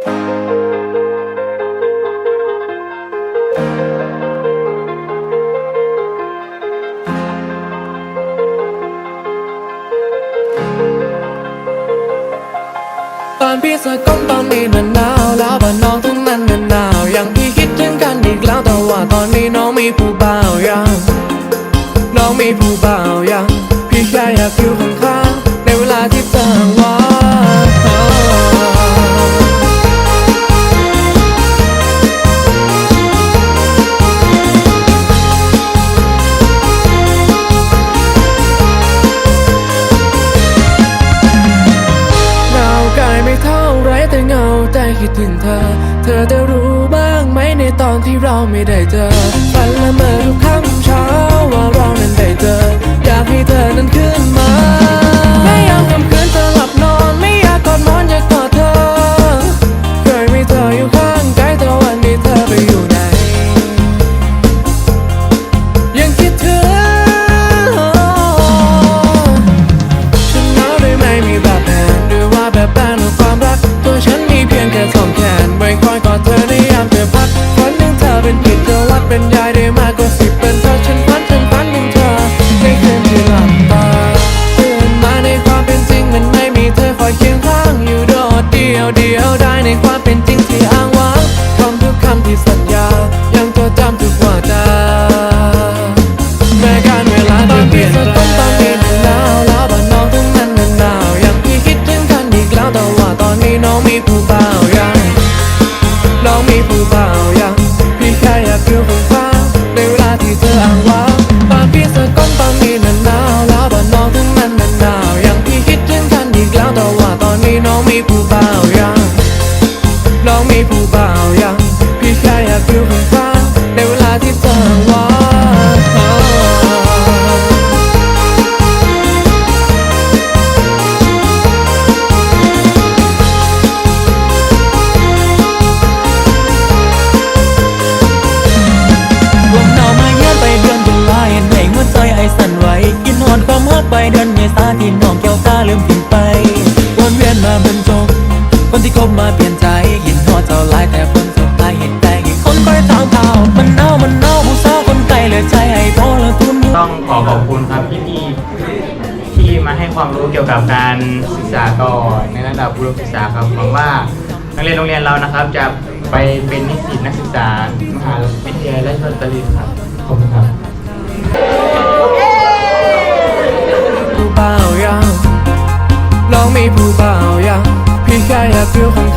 ตอนพี่สะกมตอนนี้มันหนาวแล้วบ้านน้องทั้งนั้นมันหนาวย่างพี่คิดถึงกันอีกแล้วแต่ว่าตอนนี้น้องมีผู้บ่าวยังน้องมีผู้บ่าวยังพี่แค่อยากอยู่ อจะรู้บ้างไหมในตอนที่เราไม่ได้เจอฝันละเมอทุกค่ำเช้าว่าเรานั้น มีผู้บ่าวยังพี่แค่อยากอยู่ข้าในเวลาที่เธออ้างว้างบ้านพี่สะก้นตอนนี้มันหนาวแล้วบ้านน้องถึงนั้นมันหนาวอย่างพี่คิดถึงกันอีกแล้วแต่ว่าตอนนี้น้องมีผู้บ่าวยังน้องมีผู้บ่าวยังพี่แค่อยากอยู่ข้าในเวลาที่เธอ หักไปเดือนเมษาที่น้องแก้วตาลืมทิ้งไปวนเวียนมาบรรจบคนที่คบมาเปลี่ยนใจยินหอเจ้าลายแต่คนสุดท้ายเห็นใจกี่คนคอยตามข่าวมันหนามันหนาผู้สาวคนไกลเลือใจให้พอแล้วทุนต้องขอขอบคุณครับพี่พี่ที่มาให้ความรู้เกี่ยวกับการศึกษาต่อในระดับอุดมศึกษาครับหวังว่านักเรียนโรงเรียนเรานะครับ จะไปเป็นนิสิตนักศึกษา มหาวิทยาลัยราชภัฏตรีครับขอบคุณครับ ผู้บ่าวยังน้อง